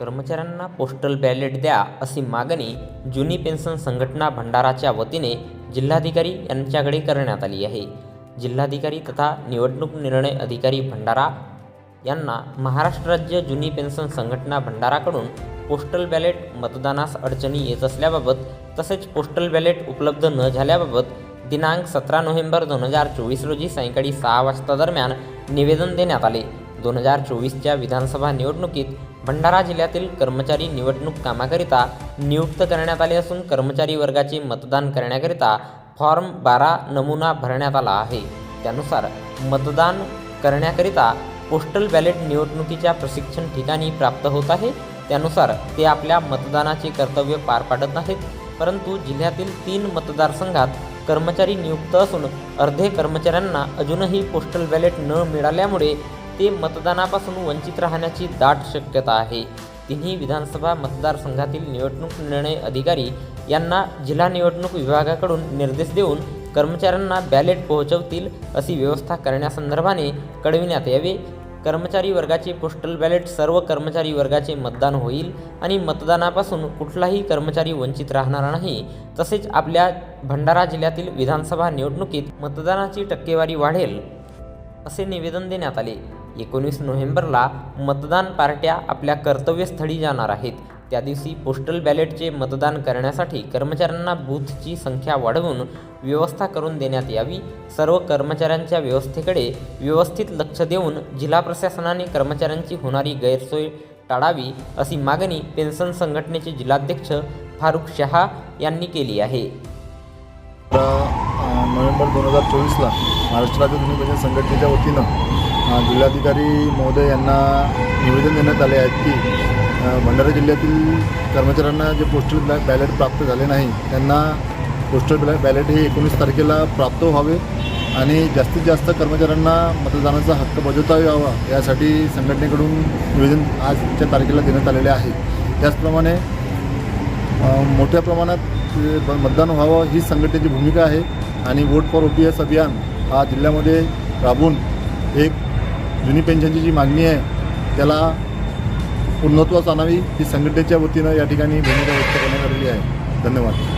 कर्मचाऱ्यांना postal ballot द्या अशी मागणी जुनी पेन्शन संघटना भंडाराच्या वतीने जिल्हाधिकारी यांच्याकडे करण्यात आली आहे. जिल्हाधिकारी तथा निवडणूक निर्णय अधिकारी भंडारा यांना महाराष्ट्र राज्य जुनी पेन्शन संघटना भंडाराकडून पोस्टल बॅलेट मतदानास अडचणी येत असल्याबाबत तसेच पोस्टल बॅलेट उपलब्ध न झाल्याबाबत दिनांक सतरा नोव्हेंबर दोन हजार चोवीस रोजी सायंकाळी सहा वाजता दरम्यान निवेदन देण्यात आले. दोन हजार चोवीसच्या विधानसभा निवडणुकीत भंडारा जिल्ह्यातील कर्मचारी निवडणूक कामाकरिता नियुक्त करण्यात आले असून कर्मचारी वर्गाचे मतदान करण्याकरिता फॉर्म बारा नमुना भरण्यात आला आहे. त्यानुसार मतदान करण्याकरिता पोस्टल बॅलेट निवडणुकीच्या प्रशिक्षण ठिकाणी प्राप्त होत आहे. त्यानुसार ते आपल्या मतदानाचे कर्तव्य पार पाडत नाहीत. परंतु जिल्ह्यातील तीन मतदारसंघात कर्मचारी नियुक्त असून अर्धे कर्मचाऱ्यांना अजूनही पोस्टल बॅलेट न मिळाल्यामुळे ते मतदानापासून वंचित राहण्याची दाट शक्यता आहे. तिन्ही विधानसभा मतदारसंघातील निवडणूक निर्णय अधिकारी यांना जिल्हा निवडणूक विभागाकडून निर्देश देऊन कर्मचाऱ्यांना बॅलेट पोहोचवतील अशी व्यवस्था करण्यासंदर्भाने कळविण्यात यावे. कर्मचारी वर्गाचे पोस्टल बॅलेट सर्व कर्मचारी वर्गाचे मतदान होईल आणि मतदानापासून कुठलाही कर्मचारी वंचित राहणार नाही. तसेच आपल्या भंडारा जिल्ह्यातील विधानसभा निवडणुकीत मतदानाची टक्केवारी वाढेल असे निवेदन देण्यात आले. एकोणीस नोव्हेंबरला मतदान पार्ट्या आपल्या कर्तव्यस्थळी जाणार आहेत. त्या दिवशी पोस्टल बॅलेटचे मतदान करण्यासाठी कर्मचाऱ्यांना बूथची संख्या वाढवून व्यवस्था करून देण्यात यावी. सर्व कर्मचाऱ्यांच्या व्यवस्थेकडे व्यवस्थित लक्ष देऊन जिल्हा प्रशासनाने कर्मचाऱ्यांची होणारी गैरसोय टाळावी अशी मागणी पेन्शन संघटनेचे जिल्हाध्यक्ष फारुख शहा यांनी केली आहे. नोव्हेंबर दोन हजार चोवीसला महाराष्ट्र राज्य संघटनेच्या वतीनं जिल्हाधिकारी महोदय यांना निवेदन देण्यात आले आहेत की भंडारा जिल्ह्यातील कर्मचाऱ्यांना जे पोस्टल बॅ बॅलेट प्राप्त झाले नाही त्यांना पोस्टल बॅ बॅलेट हे एकोणीस तारखेला प्राप्त व्हावे आणि जास्तीत जास्त कर्मचाऱ्यांना मतदानाचा हक्क बजावता यावा यासाठी संघटनेकडून निवेदन आजच्या तारखेला देण्यात आलेले आहे. त्याचप्रमाणे मोठ्या प्रमाणात मतदान व्हावं ही संघटनेची भूमिका आहे आणि vote for O P S अभियान हा जिल्ह्यामध्ये राबवून एक जुनी पेन्शनची जी मागणी आहे त्याला पूर्णत्वास आणावी ही संघटनेच्या वतीनं या ठिकाणी भूमिका व्यक्त करण्यात आलेली आहे. धन्यवाद.